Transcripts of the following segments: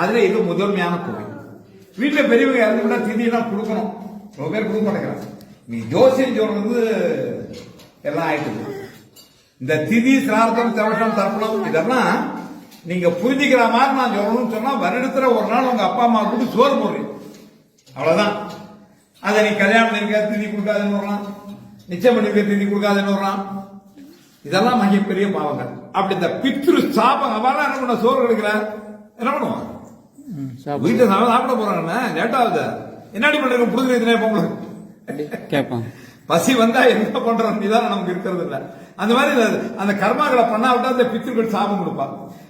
அதுல இது முதன்மையான கோவில் வீட்டுல பெரியவங்க இறந்துட்டா திதினா கொடுக்கணும். ரொம்ப பேர் கொடுக்க மாட்டேங்கிறாங்க. நீ ஜோசியம் சொல்றது எல்லாம் ஆயிட்டு இந்த திதி சிரார்த்தம் தவசம் தர்ப்பணம் இதெல்லாம் நீங்க புரிஞ்சுக்கிற மாதிரி நான் சொல்லணும்னு சொன்னா வருடத்துல ஒரு நாள் உங்க அப்பா அம்மா கூட சோறு போடுறீங்க. அவ்வளவுதான். அதை நீ கல்யாணம் இருக்க திதி கொடுக்காதுன்னு வர்றான். நிச்சயம் பண்ணிருக்க திதி கொடுக்காதுன்னு வர்றான். இதெல்லாம் மிகப்பெரிய பாவங்கள். அப்படி இந்த பித்ரு சாபம் அவெல்லாம் என்ன பண்ண சோறு கிடைக்கிறார்? என்ன பண்ணுவான்? வீட்டுல சாப்பிட சாப்பிட போறாங்கண்ணே லேட் ஆகுது? என்னடி பண்றீங்க புடுங்குறதுனே பொங்கலுக்கு கேட்பான் பசி வந்தா என்ன பண்றோம் நிதானம் நமக்கு இருக்கிறது இல்ல. அந்த மாதிரி அந்த கர்மாக்களை பண்ணா விட்டா அந்த பித்திருக்கள் சாபம் கொடுப்பா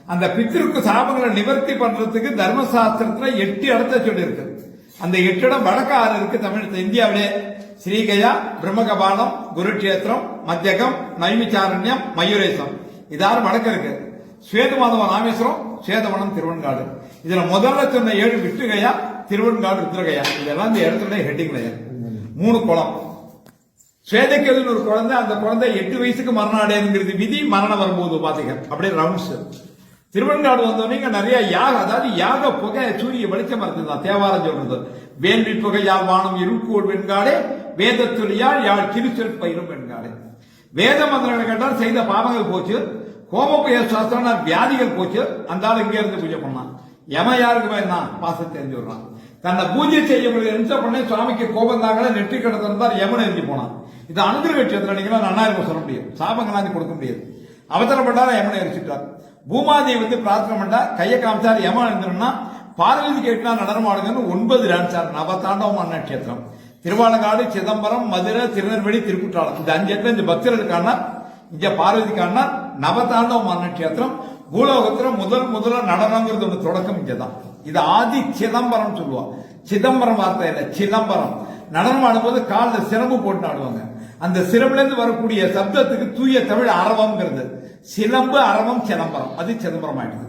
அந்த பித்திருக்கு சாபங்களை நிவர்த்தி பண்றதுக்கு தர்மசாஸ்திரத்துல எட்டு இடத்த சொல்லி இருக்கு அந்த எட்டு இடம் வடக்கு ஆறு இருக்கு தமிழ் இந்தியாவிலே. ஸ்ரீகயா பிரம்மகபாலம் குருட்சேத்திரம் மத்தியகம் நைமிச்சாரண்யம் மயூரேசம் இதாறு வடக்கு இருக்கு. ஸ்வேதமாதவ ராமேஸ்வரம் ஸ்வேதவனம் திருவன்காடு இதுல முதல்ல சொன்ன ஏழு விட்டுகையா திருவெண்காடு ருத்ரகையா. இதெல்லாம் இந்த இடத்துல ஹெட்டிங்ல மூணு குளம். ஸ்வேதக்கேதுன்னு ஒரு குழந்தை அந்த குழந்தை எட்டு வயசுக்கு மரணம் அடையுங்கிறது விதி மரணம் வரும்போது பாத்தீங்க. அப்படியே ரவுண்ட்ஸ் திருவெண்காடு வந்தவங்க நிறைய யாக அதாவது யாக புகை சூரிய வெளிச்சம் இருந்தது தேவாரம் சொல்றது. வேள்வி புகை யாழ் வானம் இருக்கூர் வெண்காடே வேதத்துளியால் யாழ் கிருச்சல் பயிரும் வெண்காடே வேத மந்திரங்கள் கேட்டால் செய்த பாவங்கள் போச்சு. கோமபய சாஸ்திரம் வியாதிகள் போச்சு. அந்த ஆள் இங்க இருந்து பூஜை பண்ணான் யம யாருக்கு பயந்தான் பாசம் தெரிஞ்சு விடுறான். தன்னை பூஜை செய்ய என்ன பண்ண சுவாமிக்கு கோபம் தாங்களே நெற்றி கிடந்திருந்தார் யமன் எரிஞ்சு போனான். இது அனுகிரக கட்சத்துல நன்னா இருக்கும் சொல்ல முடியாது. சாபங்களாந்து கொடுக்க முடியாது. அவசரம் யமனை எரிச்சிட்டார் பூமாதேவி வந்து பிரார்த்தனை பண்ணா கையை காமிச்சார் யமன் எழுந்திரம்னா பார்வதி கேட்டா நடனமாடுங்கன்னு ஒன்பது டான்ஸார் நவதாண்டவம் நட்சத்திரம் திருவாலங்காடு சிதம்பரம் மதுரை திருநெல்வேலி திருக்குற்றாலம். இந்த அஞ்சு இடத்துல இந்த பக்தர்களுக்கான இங்க பார்வதிக்கான நவதாண்டவம் நட்சத்திரம் பூலோகத்துல முதல் முதல்ல நடனங்கிறது ஒன்று தொடக்கம் இங்கதான். இது ஆதி சிதம்பரம் சொல்லுவான் சிதம்பரம் வார்த்தை இல்லை சிதம்பரம். நடனம் ஆடும்போது காலில் சிரம்பு போட்டு ஆடுவாங்க. அந்த சிரம்புலேருந்து வரக்கூடிய சப்தத்துக்கு தூய தமிழ் அரவம்ங்கிறது. சிலம்பு அரவம் சிதம்பரம். அது சிதம்பரம் ஆயிடுது.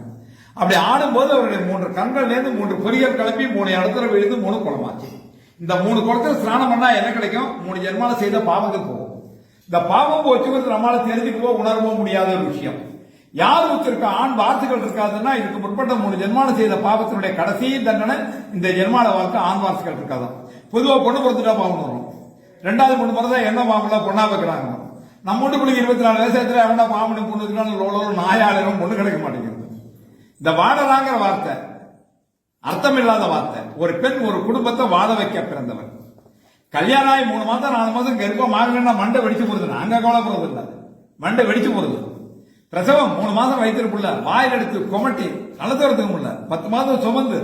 அப்படி ஆடும்போது அவருடைய மூன்று கண்கள்லேருந்து மூன்று பொறிகள் கிளப்பி மூணு இடத்துல விழுந்து மூணு குளமாச்சு. இந்த மூணு குளத்தில் ஸ்நானம் பண்ணா என்ன கிடைக்கும்? மூணு ஜென்மால செய்த பாவங்கள் போகும். இந்த பாவம் போச்சுங்கிறது நம்மளால தெரிஞ்சுக்கவோ உணரவோ முடியாத ஒரு விஷயம். யார் ஒருத்தருக்கு ஆண் வார்த்தைகள் இருக்காதுன்னா இதுக்கு முற்பட்ட மூணு ஜென்மால செய்த பாவத்தினுடைய கடைசி தண்டனை இந்த ஜென்மால வாழ்க்கை ஆண் வார்த்தைகள் இருக்காதான். பொதுவாக பொண்ணு பிறந்துட்டா பாவம் வரும். ரெண்டாவது பொண்ணு பிறந்தா என்ன பாவம்ல பொண்ணா வைக்கிறாங்க. நம்ம வீட்டு பிள்ளைங்க இருபத்தி நாலு வயசுல எவனா பாவனி பொண்ணு இருக்கிறாங்க லோலோ நாயாளரும் பொண்ணு கிடைக்க மாட்டேங்குது. இந்த வாடலாங்கிற வார்த்தை அர்த்தமில்லாத வார்த்தை. ஒரு பெண் ஒரு குடும்பத்தை வாழ வைக்க பிறந்தவர் கல்யாணம் ஆகி மூணு மாதம் நாலு மாதம் கருப்பம் ஆகணும்னா மண்டை வெடிச்சு போறது நாங்க கவலைப்படுறது இல்லை. மண்டை வெடிச்சு போறது பிரசவம் மூணு மாதம் வைத்திருப்புள்ள வாயில் எடுத்து கொமட்டி கலத்துறதுக்கு முடியல பத்து மாதம் சுமந்து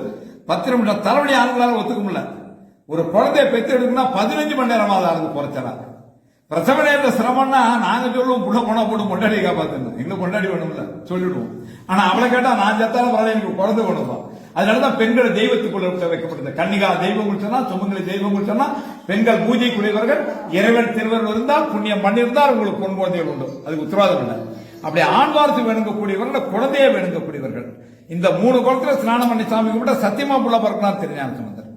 பத்து நிமிஷம் தலைவலி ஆளுங்களால ஒத்துக்க முடியல ஒரு குழந்தைய பெற்று எடுக்கணும்னா பதினஞ்சு மணி நேரமாவது ஆகுது குறைச்சலாம் பிரசவ நேரத்துல சிரமம்னா நாங்க சொல்லுவோம் புள்ள போனா போட்டு கொண்டாடி காப்பாத்தணும் எங்க கொண்டாடி வேணும்ல சொல்லிடுவோம். ஆனா அவளை கேட்டா நான் செத்தாலும் பரவாயில்ல எனக்கு குழந்தை வேணுமா அதனாலதான் பெண்கள் தெய்வத்துக்குள்ள வைக்கப்பட்டது. கன்னிகா தெய்வம் சொன்னா சுமங்கலி தெய்வம் சொன்னா பெண்கள் பூஜைக்குரியவர்கள் இறைவன் திருவர்கள் இருந்தால் புண்ணியம் பண்ணியிருந்தால் உங்களுக்கு பொன் குழந்தைகள் உண்டு. அதுக்கு உத்தரவாதம் இல்லை. அப்படி ஆண் வார்த்தை வேணுங்கக்கூடியவர்கள் குழந்தையை வேணுங்கக்கூடியவர்கள். இந்த மூணு குளத்துல ஸ்நானம் பண்ணி சாமி கும்பிட்ட சத்தியமா புள்ள பிறக்கலாம் திருஞான சம்பந்தர்.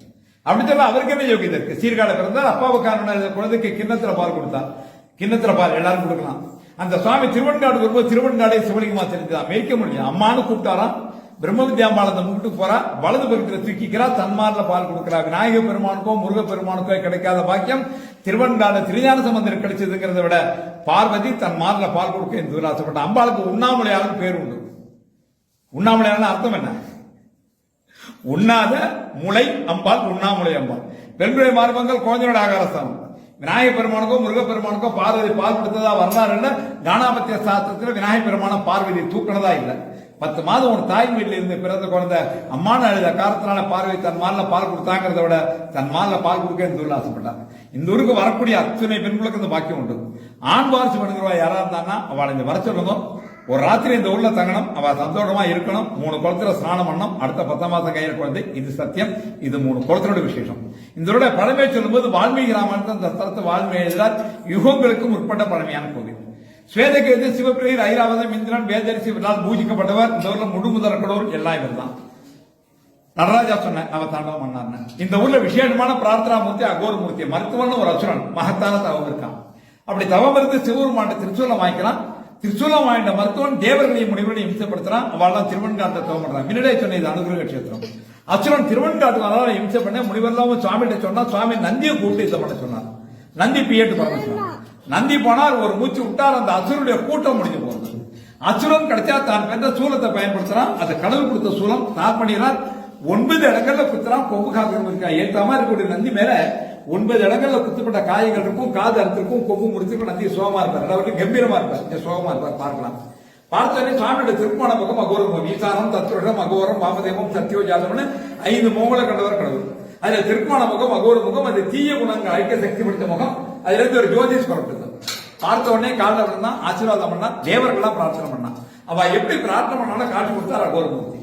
அப்படி சொல்ல அவருக்கு என்ன யோகியதை இருக்கு? சீர்காழ பிறந்தார் அப்பாவுக்கான குழந்தைக்கு கிண்ணத்துல பால் கொடுத்தா. கிண்ணத்துல பால் எல்லாரும் கொடுக்கலாம். அந்த சுவாமி திருவன்காடு வரும்போது திருவன்காடை சிவலிங்கமா தெரிஞ்சுதான். மேய்க்க முடியும் அம்மானு கூப்பிட்டாராம். பிரம்ம வித்யாம்பாள் அந்த முட்டு போறா. வலது பக்கத்தில் தூக்கிக்கிறா. தன்மார்ல பால் கொடுக்கிறா. விநாயக பெருமானுக்கோ முருக பெருமானுக்கோ கிடைக்காத பாக்கியம். திருவன்கால திருஞான சம்பந்தர் கிடைச்சதுங்கிறத விட பார்வதி தன் மார்ல பால் கொடுக்க என்று ஆசைப்பட்ட அம்பாளுக்கு உண்ணாமலையாளன் பேர் உண்டு. உண்ணாமலையாளன் அர்த்தம் என்ன? உண்ணாத முளை அம்பாள் உண்ணாமுலை அம்பாள். பெண்களுடைய மார்பங்கள் குழந்தையோட ஆகாரஸ்தானம். விநாயக பெருமானுக்கோ முருக பெருமானுக்கோ பார்வதி பால் கொடுத்ததா வரலாறு என்ன கானாபத்திய சாஸ்திரத்தில் விநாயக பெருமான பார்வதி தூக்கினதா இல்லை. பத்து மாதம் ஒரு தாய் வீட்டில் இருந்து பிறந்த குழந்தை அம்மான அழுத காரத்தினால பார்வை தன் மாலில் பால் கொடுத்தாங்கிறத விட தன் மாலில் பால் கொடுக்க இந்த ஊரில் ஆசைப்பட்டாங்க. இந்த ஊருக்கு வரக்கூடிய அத்தனை பெண்களுக்கு இந்த பாக்கியம் உண்டு. ஆண் வாரிசு பண்ணுங்கிறவா யாரா இருந்தாங்கன்னா அவளை இந்த வர சொல்லணும் ஒரு ராத்திரி இந்த ஊர்ல தங்கணும் அவ சந்தோஷமா இருக்கணும். மூணு குளத்துல ஸ்நானம் பண்ணணும். அடுத்த பத்தாம் மாசம் கையில் குழந்தை. இது சத்தியம். இது மூணு குளத்தினோட விசேஷம். இதோட பழமையை சொல்லும்போது வால்மீகி ராமன் அந்த தரத்து வால்மீகி எழுதார் யுகங்களுக்கும் முற்பட்ட பழமையான கோவில். ஸ்வேதகேது சிவபிரியர் ஐராவதம் இந்திரன் வேதரிசி இவரால் பூஜிக்கப்பட்டவர். இந்த ஊர்ல முழுமுதல் கடவுள் எல்லாம் இவர் தான் நடராஜா சொன்ன அவ தாண்டவம் பண்ணார்னு இந்த ஊர்ல விசேஷமான பிரார்த்தனா மூர்த்தி அகோர மூர்த்தி மருத்துவன் ஒரு அசுரன் மகத்தான தவம் இருக்கான். அப்படி தவம் இருந்து சிவபெருமாண்ட திருச்சூலம் வாங்கிக்கலாம் திருச்சூலம் வாங்கிட்ட மருத்துவன் தேவர்களையும் முனிவர்களையும் இம்சப்படுத்துறான். அவள் திருவன்காந்த தவம் பண்றான். முன்னாடியே சொன்ன இது அனுகிரக கஷேத்திரம். அசுரன் திருவன்காட்டு வந்தாலும் இம்சை பண்ண முனிவர்லாம் சுவாமிகிட்ட சொன்னா சுவாமி நந்தியை கூப்பிட்டு இதை பண்ண சொன்னார். நந்தி பியட்டு பண்ண சொன்னார் நந்தி போனால் ஒரு மூச்சு விட்டால் அந்த அசுரனுடைய கூட்டம் முடிஞ்சு போகுது. அசுரன் கிடைச்சா தான் பெற்ற சூலத்தை பயன்படுத்துறான். அது கடல் கொடுத்த சூலம். தான் பண்ணிடுறான். ஒன்பது இடங்கள்ல குத்துறான். கொம்பு காக்கம் இருக்கா ஏத்த மாதிரி இருக்கக்கூடிய நந்தி மேல ஒன்பது இடங்கள்ல குத்துப்பட்ட காயங்கள் இருக்கும். காது அறுத்திருக்கும். கொம்பு முடிச்சிருக்கும் நந்தி சோகமா இருப்பார். அதாவது கம்பீரமா இருப்பார். சோகமா இருப்பார். பார்க்கலாம். பார்த்தோன்னே சுவாமியோட திருப்பான பக்கம் அகோரம் ஈசானம் மகோரம் அகோரம் வாமதேவம் சத்யோஜாதம்னு ஐந்து மோகல கண்டவர் கடவுள். அதுல திருப்பான முகம் அகோர முகம் அது தீய குணங்கள் ஐக்கிய சக்தி பிடித்த முகம் அதுல இருந்து ஒரு ஜோதிஷ் புறப்படுது பார்த்த உடனே காலில் பண்ணா ஆசீர்வாதம் பண்ணா தேவர்கள்லாம் பிரார்த்தனை பண்ணா. அவ எப்படி பிரார்த்தனை பண்ணாலும் காட்சி கொடுத்தா அகோரமூர்த்தி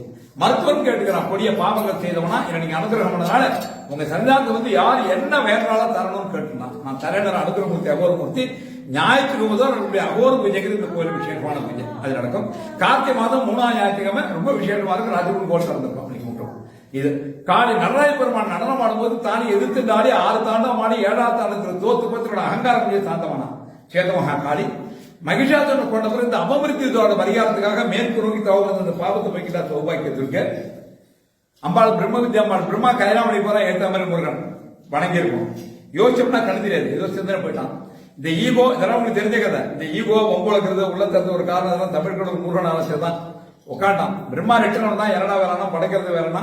மருத்துவம் கேட்டுக்கிறான் கொடிய பாவங்கள் செய்தவனா என்ன நீங்க அனுகிரகம் பண்ணனால உங்க சன்னிதானத்தை வந்து யார் என்ன வேறாலும் தரணும்னு கேட்டுனான் நான் தரேன் அனுகிரகமூர்த்தி அகோரமூர்த்தி ஞாயிற்றுக்கு முதல் நம்முடைய அகோர பூஜைக்கு இந்த கோயில் விசேஷமான பூஜை. அது நடக்கும். கார்த்திகை மாதம் மூணாம் ஞாயிற்றுக்கிழமை ரொம்ப விசேஷமா இருக்கும் ராஜகுரு கோயில் திறந்திருக்கும். இது காளி நடராஜ பெருமான் நடனம் ஆடும்போது தானே எதிர்த்து ஆடி ஆறு தாண்டம் ஆடி ஏழாவது தாண்டத்தில் தோத்து பத்திரோட அகங்காரம் செய்ய சாந்தமானா சேதமகா காளி மகிஷாசன கொண்டவர் இந்த அபமிருத்தியத்தோட பரிகாரத்துக்காக மேற்கு நோக்கி தவறு அந்த பாவத்தை போய்கிட்டா சௌபாக்கியத்திற்கு அம்பாள் பிரம்ம வித்யா அம்பாள் பிரம்மா கைலாமணி போற ஏற்ற மாதிரி முருகன். வணங்கியிருக்கும் யோசிச்சோம்னா கண் தெரியாது. ஏதோ சிந்தனை போயிட்டான். இந்த ஈகோ இதெல்லாம் உங்களுக்கு தெரிஞ்ச கதை. இந்த ஈகோ ஒம்புலக்கிறது உள்ள திறந்த ஒரு காரணம் தமிழ்களோட முருகன் அவசியம் தான். உட்காண்டான் பிரம்மா ரெட்டணும் தான் இரடா வேலைனா படைக்கிறது வேலைனா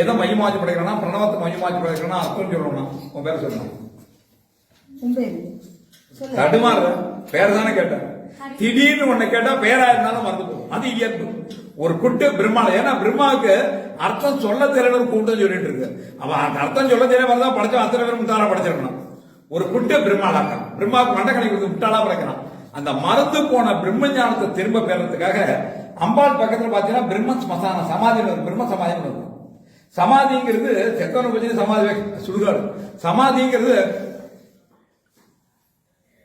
எதை மையமாச்சு படைக்கிறனா பிரணவத்தை மையமாச்சு படைக்கிறனா அர்த்தம் சொல்லணும் உன் பேர் சொல்லணும் தடுமாறு பேர் தானே கேட்டேன் திடீர்னு ஒண்ணு கேட்டா பேரா இருந்தாலும் மறந்து போகும். அது இயல்பு. ஒரு குட்டு பிரம்மால ஏன்னா பிரம்மாவுக்கு அர்த்தம் சொல்ல தெரியணும் கூட்டம் சொல்லிட்டு இருக்கு. அவன் அந்த அர்த்தம் சொல்ல தெரிய வரதான் படைச்சா அத்தனை பேரும் முட்டாளா படைச்சிருக்கணும். ஒரு குட்டு பிரம்மாளாக்க பிரம்மாவுக்கு மண்டக்கணி கொடுத்து முட்டாளா படைக்கிறான். அந்த மறந்து போன பிரம்ம ஞானத்தை திரும்ப பெறறதுக்காக அம்பாள் பக்கத்துல பாத்தீங்கன்னா பிரம்ம ஸ்மசான சமாதி. பிரம்ம சமாதி சமாதிங்கிறது செத்தவனை பற்றி சமாதி சுடுகாடு சமாதிங்கிறது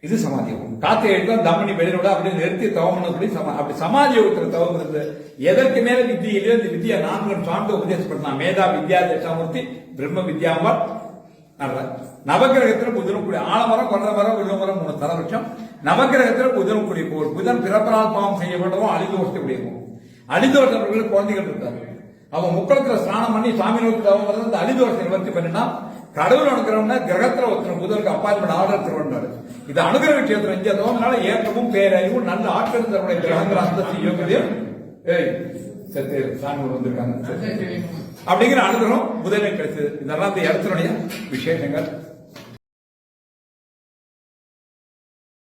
இது சமாதி யோகம் காத்து எடுத்தா தம்மனி வெளியோட அப்படியே நிறுத்தி தவம் பண்ணக்கூடிய சமா அப்படி சமாதி யோகத்துல தவம் இருந்து எதற்கு மேல வித்தியிலே இந்த வித்யா நான்கு சார்ந்து உபதேசப்படுத்தலாம் மேதா வித்யா தேசாமூர்த்தி பிரம்ம வித்யாம்பர் நல்ல நவகிரகத்துல புதனும் கூடிய ஆலமரம் கொண்ட மரம் வில்ல மரம் மூணு தலவட்சம் நவகிரகத்தில் புதனும் கூடிய கோள் புதன் பிறப்பனால் பாவம் செய்யப்பட்டவும் அழிந்து அழிதோஷவர்களுக்கு குழந்தைகள் இருக்காரு அவன் முக்களத்துல ஸ்நானம் பண்ணி சாமி நோக்கி தவம் வந்து அந்த அழிதோஷத்தை நிவர்த்தி பண்ணினா கடவுள் அனுக்கிறவன கிரகத்துல ஒருத்தன புதனுக்கு அப்பாயின்மெண்ட் ஆர்டர் திருவண்டாரு இது அனுகிரக கஷேத்திரம் இங்க தோங்கினால ஏற்றமும் பேரறிவும் நல்ல ஆட்கள் தன்னுடைய கிரகங்கள் அந்தஸ்து யோகியம் ஏய் செத்து சாமி வந்திருக்காங்க. அப்படிங்கிற அனுகிரகம் புதனை கிடைச்சது இதெல்லாம் இந்த இடத்தினுடைய விசேஷங்கள்.